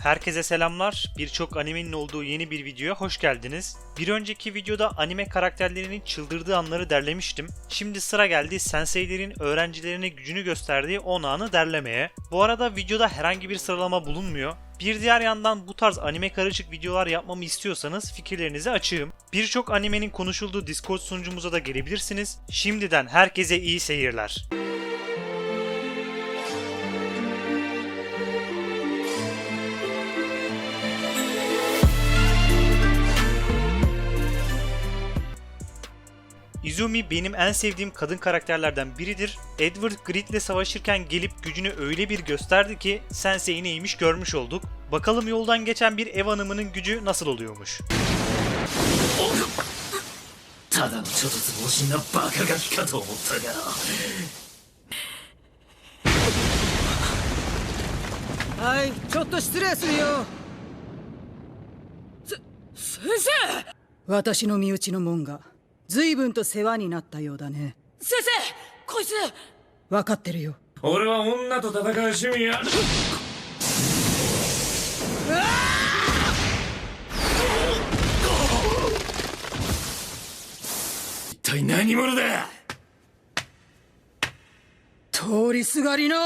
Herkese selamlar. Birçok animenin olduğu yeni bir videoya hoş geldiniz. Bir önceki videoda anime karakterlerinin çıldırdığı anları derlemiştim. Şimdi sıra geldi senseilerin öğrencilerine gücünü gösterdiği 10 anı derlemeye. Bu arada videoda herhangi bir sıralama bulunmuyor. Bir diğer yandan bu tarz anime karışık videolar yapmamı istiyorsanız fikirlerinizi açığım. Birçok animenin konuşulduğu Discord sunucumuza da gelebilirsiniz. Şimdiden herkese iyi seyirler. Izumi benim en sevdiğim kadın karakterlerden biridir. Edward Grid'le savaşırken gelip gücünü öyle bir gösterdi ki Sensei neymiş görmüş olduk. Bakalım yoldan geçen bir ev hanımının gücü nasıl oluyormuş. ただのちょっとつぼしなバカガキかと思ったがはいちょっと失礼するよ先生私の身内の門が 随分と世話になったようだね。先生こいつ。分かってるよ。俺は女と戦う趣味や。一体何者だ？通りすがりの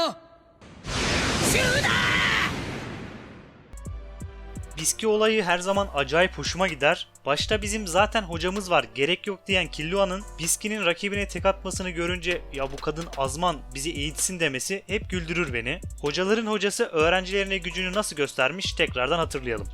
Biski olayı her zaman acayip hoşuma gider. Başta bizim zaten hocamız var gerek yok diyen Killua'nın Biski'nin rakibine tek atmasını görünce ya bu kadın azman bizi eğitsin demesi hep güldürür beni. Hocaların hocası öğrencilerine gücünü nasıl göstermiş tekrardan hatırlayalım.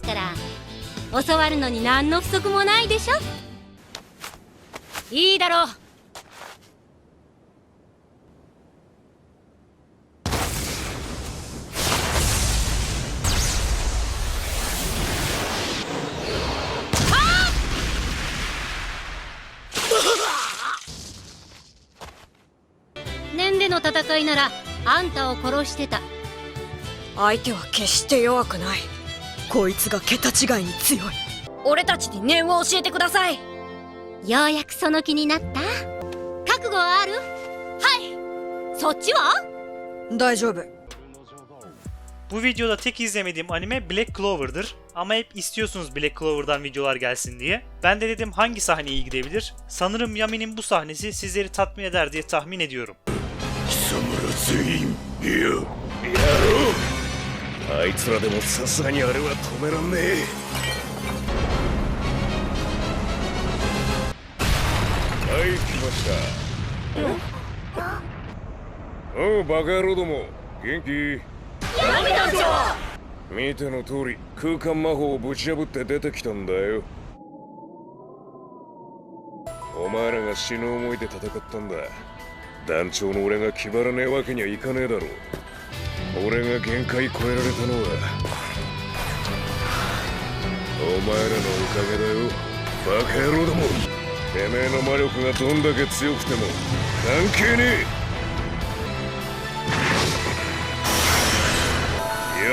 戦いならあんたを殺してた相手は決して弱くないこいつが桁違いに強い俺たちに念を教えてくださいようやくその気になった覚悟はあるはいそっちは大丈夫 Bu videoda tek izlemediğim anime Black Clover'dır. Ama hep istiyorsunuz Black Clover'dan videolar gelsin diye. Ben de dedim hangi sahne iyi gidebilir? Sanırım Yami'nin bu sahnesi sizleri tatmin eder diye tahmin ediyorum. 貴様ら全員いや野郎あいつらでもさすがにあれは止めらんねえはい来ました。おうバカ野郎ども元気？見ての通り空間魔法をぶち破って出てきたんだよ。お前らが死ぬ思いで戦ったんだ。団長の俺が気張らねえわけにはいかねえだろう。俺が限界超えられたのはお前らのおかげだよ。バカ野郎ども。てめえの魔力がどんだけ強くても関係ねえ。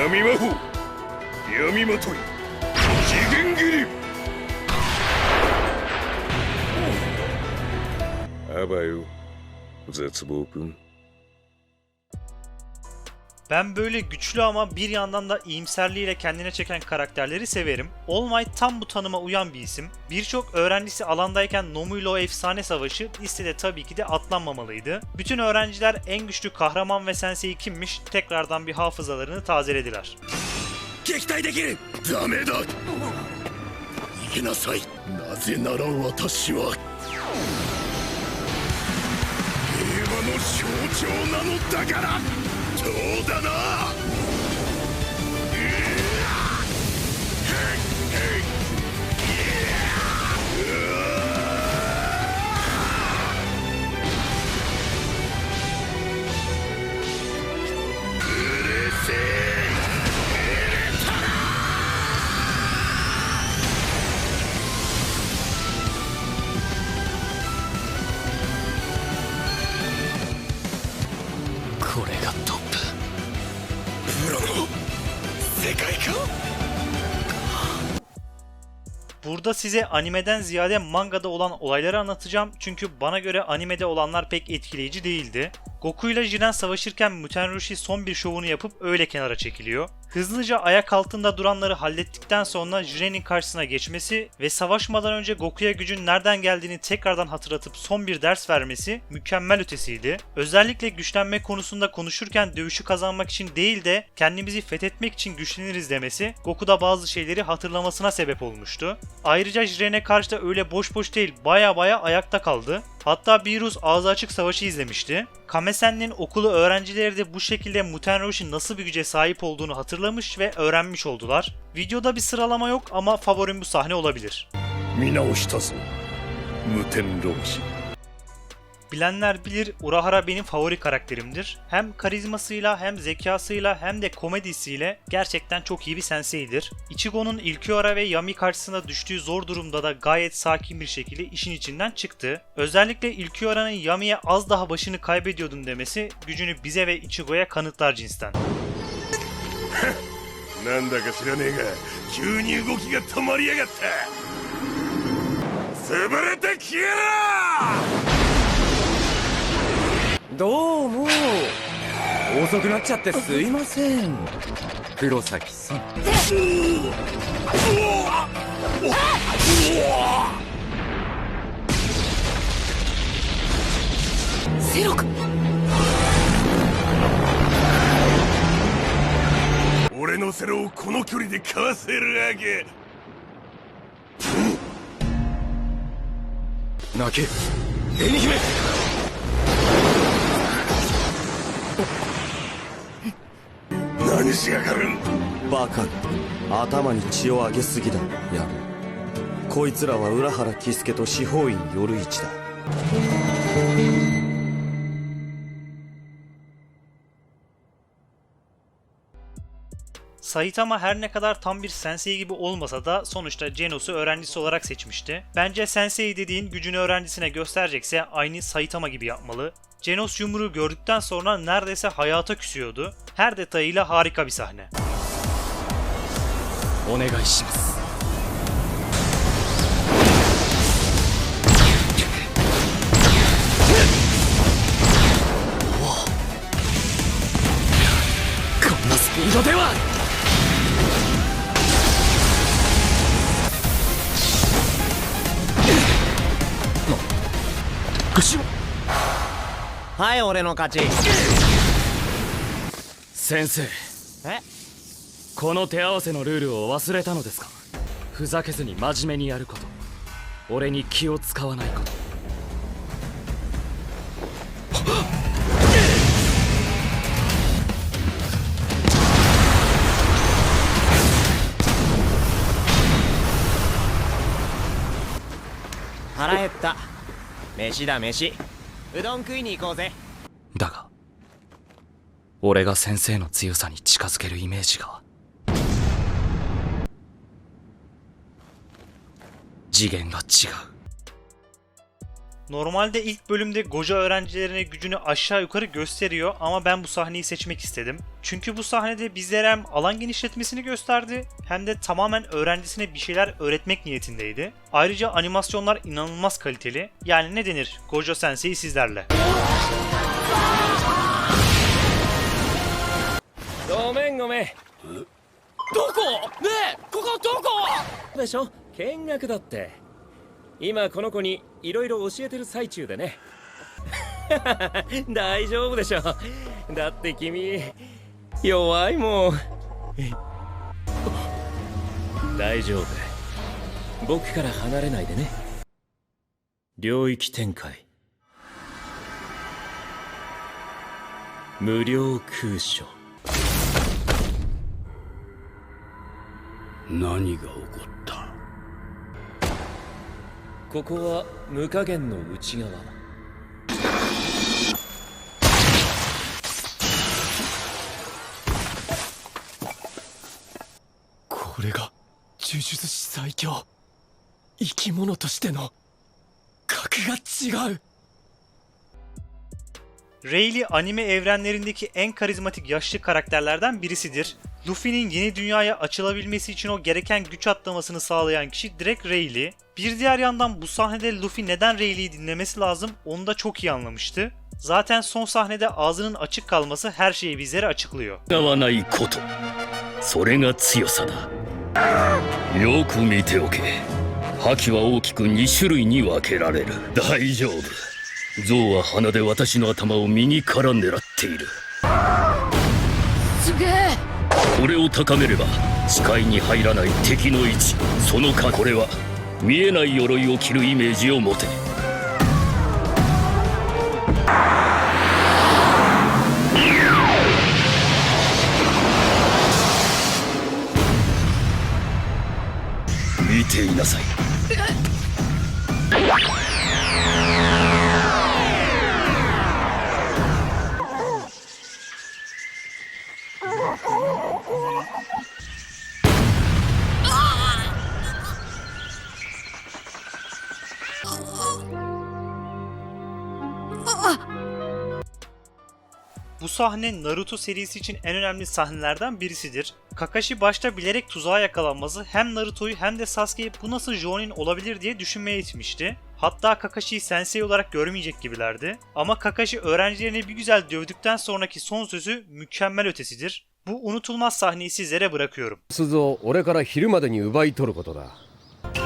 闇魔法。闇まとい。次元斬り。あばよ。絶望君 Ben böyle güçlü ama bir yandan da iyimserliğiyle kendine çeken karakterleri severim. All Might tam bu tanıma uyan bir isim. Birçok öğrencisi alandayken Nomuyla o efsane savaşı listede tabii ki de atlanmamalıydı. Bütün öğrenciler en güçlü kahraman ve sensei kimmiş tekrardan bir hafızalarını tazelediler. 撃退できるダメだ逃げなさいなぜなら私は平和 の象徴なのだからどうだ？Burada size animeden ziyade mangada olan olayları anlatacağım çünkü bana göre animede olanlar pek etkileyici değildi. Goku ile Jiren savaşırken Mutenroshi son bir şovunu yapıp öyle kenara çekiliyor. Hızlıca ayak altında duranları hallettikten sonra Jiren'in karşısına geçmesi ve savaşmadan önce Goku'ya gücün nereden geldiğini tekrardan hatırlatıp son bir ders vermesi mükemmel ötesiydi. Özellikle güçlenme konusunda konuşurken dövüşü kazanmak için değil de kendimizi fethetmek için güçleniriz demesi Goku'da bazı şeyleri hatırlamasına sebep olmuştu. Ayrıca Jiren'e karşı da öyle boş boş değil baya baya ayakta kaldı. Hatta bir Rus ağzı açık savaşı izlemişti. Kamesen'in okulu öğrencileri de bu şekilde Muten Roche'in nasıl bir güce sahip olduğunu hatırlamış ve öğrenmiş oldular. Videoda bir sıralama yok ama favorim bu sahne olabilir. Mina Bilenler bilir Urahara benim favori karakterimdir. Hem karizmasıyla hem zekasıyla hem de komedisiyle gerçekten çok iyi bir senseidir. Ichigo'nun Ilquiora ve Yami karşısında düştüğü zor durumda da gayet sakin bir şekilde işin içinden çıktı. Özellikle Ilquiora'nın Yami'ye az daha başını kaybediyordun demesi gücünü bize ve Ichigo'ya kanıtlar cinsten. なんだか知らねえが急に動きが止まりやがった潰れて消えろ どうも。遅くなっちゃってすいません。黒崎さん。セロ君。俺のセロをこの距離でかわせるわけ。泣け。紅姫何しやがるバカ頭に血を上げすぎだやろこいつらは浦原喜助と司法院夜市だ Saitama her ne kadar tam bir sensei gibi olmasa da sonuçta Genos'u öğrencisi olarak seçmişti. Bence sensei dediğin gücünü öğrencisine gösterecekse aynı Saitama gibi yapmalı. Genos yumruğu gördükten sonra neredeyse hayata küsüyordu. Her detayıyla harika bir sahne. お願いします はい俺の勝ち。先生。え？この手合わせのルールを忘れたのですか？ふざけずに真面目にやること。俺に気を使わないこと。腹減った。飯だ飯うどん食いに行こうぜだが俺が先生の強さに近づけるイメージが次元が違う。Normalde ilk bölümde Goja öğrencilerine gücünü aşağı yukarı gösteriyor ama ben bu sahneyi seçmek istedim. Çünkü bu sahnede bizlere hem alan genişletmesini gösterdi hem de tamamen öğrencisine bir şeyler öğretmek niyetindeydi. Ayrıca animasyonlar inanılmaz kaliteli. Yani ne denir Gojo Sensei sizlerle. ごめんごめんどこねえここどこでしょ見学だって 今この子にいろいろ教えてる最中でね。大丈夫でしょだって君弱いもん。大丈夫。僕から離れないでね。領域展開。無料空所。何が起こった？ここは無加減の内側これが呪術師最強生き物としての格が違う Rayleigh anime evrenlerindeki en karizmatik yaşlı karakterlerden birisidir. Luffy'nin yeni dünyaya açılabilmesi için o gereken güç atlamasını sağlayan kişi direkt Rayleigh. Bir diğer yandan bu sahnede Luffy neden Rayleigh'i dinlemesi lazım onu da çok iyi anlamıştı. Zaten son sahnede ağzının açık kalması her şeyi bizlere açıklıyor. 違わないことそれが強さだよく見ておけ覇気は大きく2種類に分けられる大丈夫象は鼻で私の頭を右から狙っているすげえ これを高めれば視界に入らない敵の位置。そのかこれは見えない鎧を着るイメージを持て。見ていなさい。Bu sahne Naruto serisi için en önemli sahnelerden birisidir. Kakashi başta bilerek tuzağa yakalanması hem Naruto'yu hem de Sasuke'yi bu nasıl Jonin olabilir diye düşünmeye itmişti. Hatta Kakashi'yi sensei olarak görmeyecek gibilerdi. Ama Kakashi öğrencilerini bir güzel dövdükten sonraki son sözü mükemmel ötesidir. Bu unutulmaz sahneyi sizlere bırakıyorum. 鈴を俺から昼までに奪い取ることだ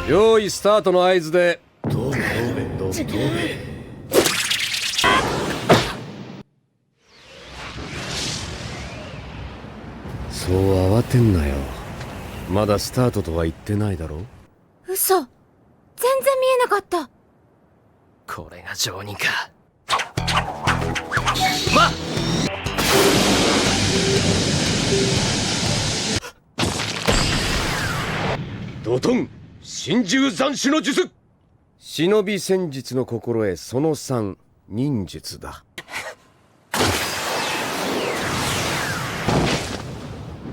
用意スタートの合図でどうべどうべどうべそう慌てんなよまだスタートとは言ってないだろ嘘全然見えなかったこれが常人かドトン真珠斬首の術。忍び戦術の心得その3忍術だ。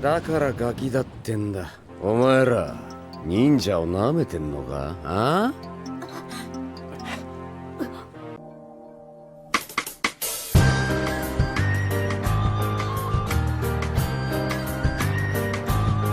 だからガキだってんだ。お前ら忍者を舐めてんのか？ああ？